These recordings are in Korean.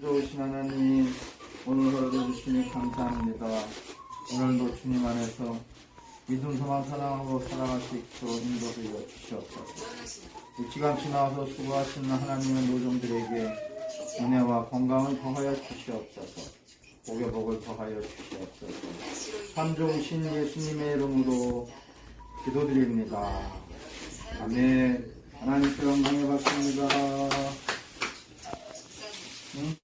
좋으신 하나님 오늘 하루도 주시니 감사합니다. 오늘도 주님 안에서 믿음 소망 사랑하고 살아갈 수 있도록 인도하여 주시옵소서. 일찌감치 나와서 수고하시는 하나님의 노종들에게 은혜와 건강을 더하여 주시옵소서. 복의 복을 더하여 주시옵소서. 참 좋으신 예수님의 이름으로 기도드립니다. 아멘. 하나님께 영광을 받습니다. 언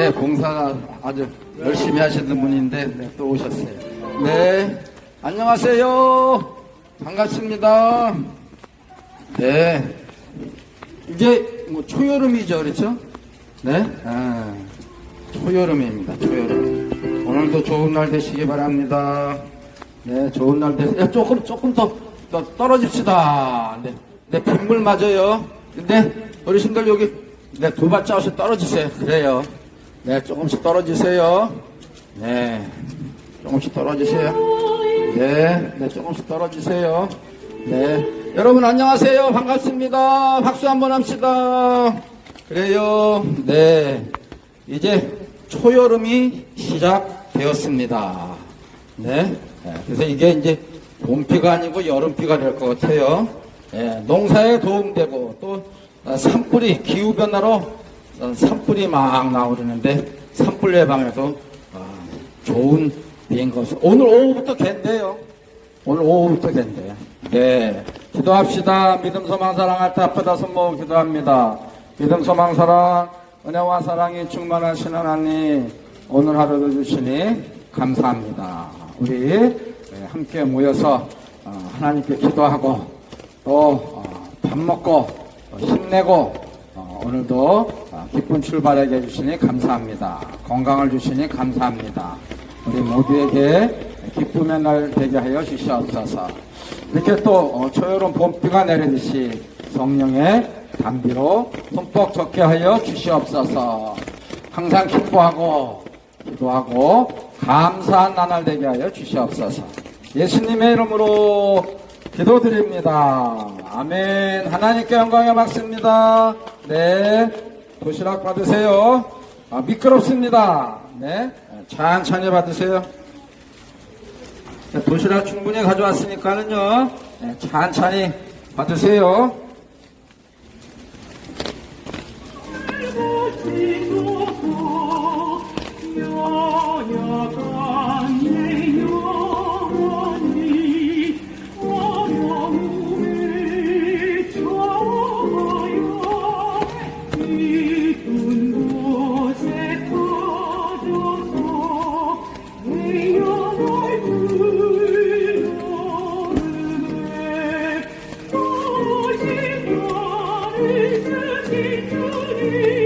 네, 봉사 아주 열심히 하시는 분인데 네, 또 오셨어요. 네, 안녕하세요. 반갑습니다. 네, 이제 뭐 초여름이죠, 그렇죠? 네, 아, 초여름입니다. 초여름. 오늘도 좋은 날 되시기 바랍니다. 네, 좋은 날 되세요. 조금 조금 더, 더 떨어집시다. 네, 네, 빗물 맞아요. 근데 어르신들 여기 네, 두 발자국씩 떨어지세요. 그래요. 네, 조금씩 떨어지세요. 네, 조금씩 떨어지세요. 네, 네, 조금씩 떨어지세요. 네, 여러분 안녕하세요. 반갑습니다. 박수 한번 합시다. 그래요. 네, 이제 초여름이 시작되었습니다. 네, 네, 그래서 이게 이제 봄비가 아니고 여름비가 될 것 같아요. 예, 농사에 도움되고 또 어, 산불이 기후 변화로 어, 산불이 막 나오르는데 산불 예방에도 어, 좋은 것을 오늘 오후부터 갠대요. 오늘 오후부터 갠대요. 네, 기도합시다. 믿음 소망 사랑할 때 앞에다 손 모으고 기도합니다. 믿음 소망 사랑 은혜와 사랑이 충만하신 하나님 오늘 하루도 주시니 감사합니다. 우리 네, 함께 모여서 어, 하나님께 기도하고 또 밥 먹고 어, 힘내고 어, 오늘도 어, 기쁜 출발하게 해주시니 감사합니다. 건강을 주시니 감사합니다. 우리 모두에게 기쁨의 날 되게 하여 주시옵소서. 이렇게 또 어, 초여름 봄비가 내리듯이 성령의 담비로 흠뻑 적게 하여 주시옵소서. 항상 기뻐하고 기도하고 감사한 나날 되게 하여 주시옵소서. 예수님의 이름으로 기도드립니다. 아멘. 하나님께 영광에 받습니다. 네. 도시락 받으세요. 아, 미끄럽습니다. 네. 천천히 받으세요. 네, 도시락 충분히 가져왔으니까는요. 네, 천천히 받으세요. Signore